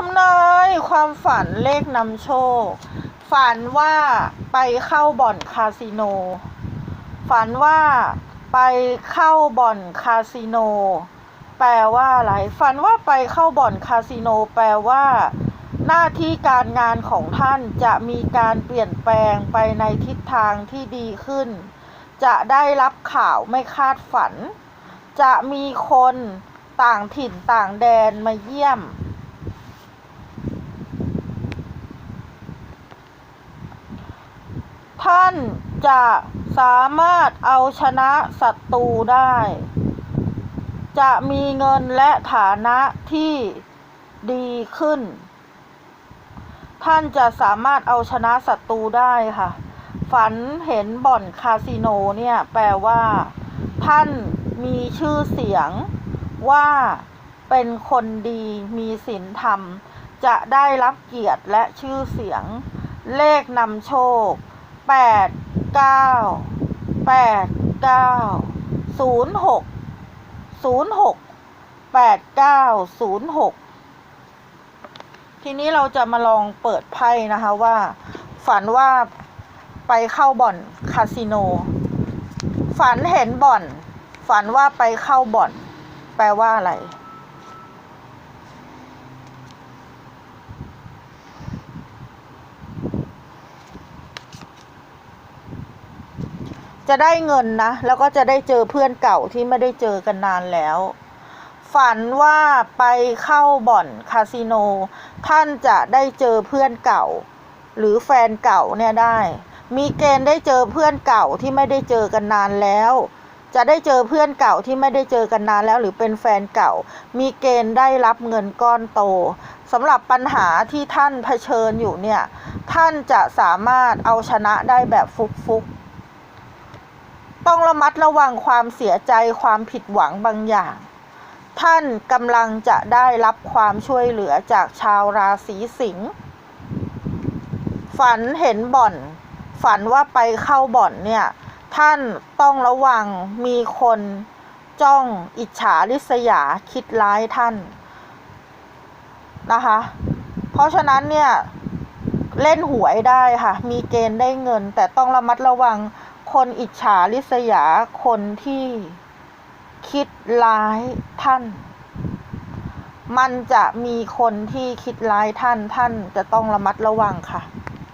ทำนายความฝันเลขนำโชค ฝันว่าไปเข้าบ่อนคาสิโน ฝันว่าไปเข้าบ่อนคาสิโน แปลว่าอะไร ฝันว่าไปเข้าบ่อนคาสิโน แปลว่า หน้าที่การงานของท่านจะมีการเปลี่ยนแปลงไปในทิศทางที่ดีขึ้น จะได้รับข่าวไม่คาดฝัน จะมีคนต่างถิ่นต่างแดนมาเยี่ยม ท่านจะสามารถเอาชนะศัตรูได้ จะมีเงินและฐานะที่ดีขึ้น ท่านจะสามารถเอาชนะศัตรูได้ค่ะ ฝันเห็นบ่อนคาสิโนเนี่ยแปลว่า ท่านมีชื่อเสียงว่าเป็นคนดีมีศีลธรรม จะได้รับเกียรติและชื่อเสียง เลขนำโชค แปดเก้าแปดเก้าศูนย์หกศูนย์หกแปดเก้าศูนย์หกทีนี้เราจะมาลองเปิดไพ่นะคะว่า ฝันว่าไปเข้าบ่อนคาสิโน ฝันเห็นบ่อน ฝันว่าไปเข้าบ่อน แปลว่าอะไร จะได้เงินนะ แล้วก็จะได้เจอเพื่อนเก่าที่ไม่ได้เจอกันนานแล้ว ฝันว่าไปเข้าบ่อนคาสิโน ท่านจะได้เจอเพื่อนเก่า หรือแฟนเก่าเนี่ยได้ มีเกณฑ์ได้เจอเพื่อนเก่าที่ไม่ได้เจอกันนานแล้ว จะได้เจอเพื่อนเก่าที่ไม่ได้เจอกันนานแล้ว หรือเป็นแฟนเก่า มีเกณฑ์ได้รับเงินก้อนโตสำหรับปัญหาที่ท่านเผชิญอยู่เนี่ย ท่านจะสามารถเอาชนะได้แบบฟุกๆ ระมัดระวังความเสียใจความผิดหวังบางอย่าง ท่านกำลังจะได้รับความช่วยเหลือจากชาวราศีสิงห์ฝันเห็นบ่อน ฝันว่าไปเข้าบ่อนเนี่ย ท่านต้องระวังมีคนจ้องอิจฉาริษยาคิดร้ายท่านนะคะ เพราะฉะนั้นเนี่ย เล่นหวยได้ค่ะ มีเกณฑ์ได้เงิน แต่ต้องระมัดระวัง คนอิจฉาริษยาคนที่คิดร้ายท่าน มันจะมีคนที่คิดร้ายท่านท่านจะต้องระมัดระวังค่ะ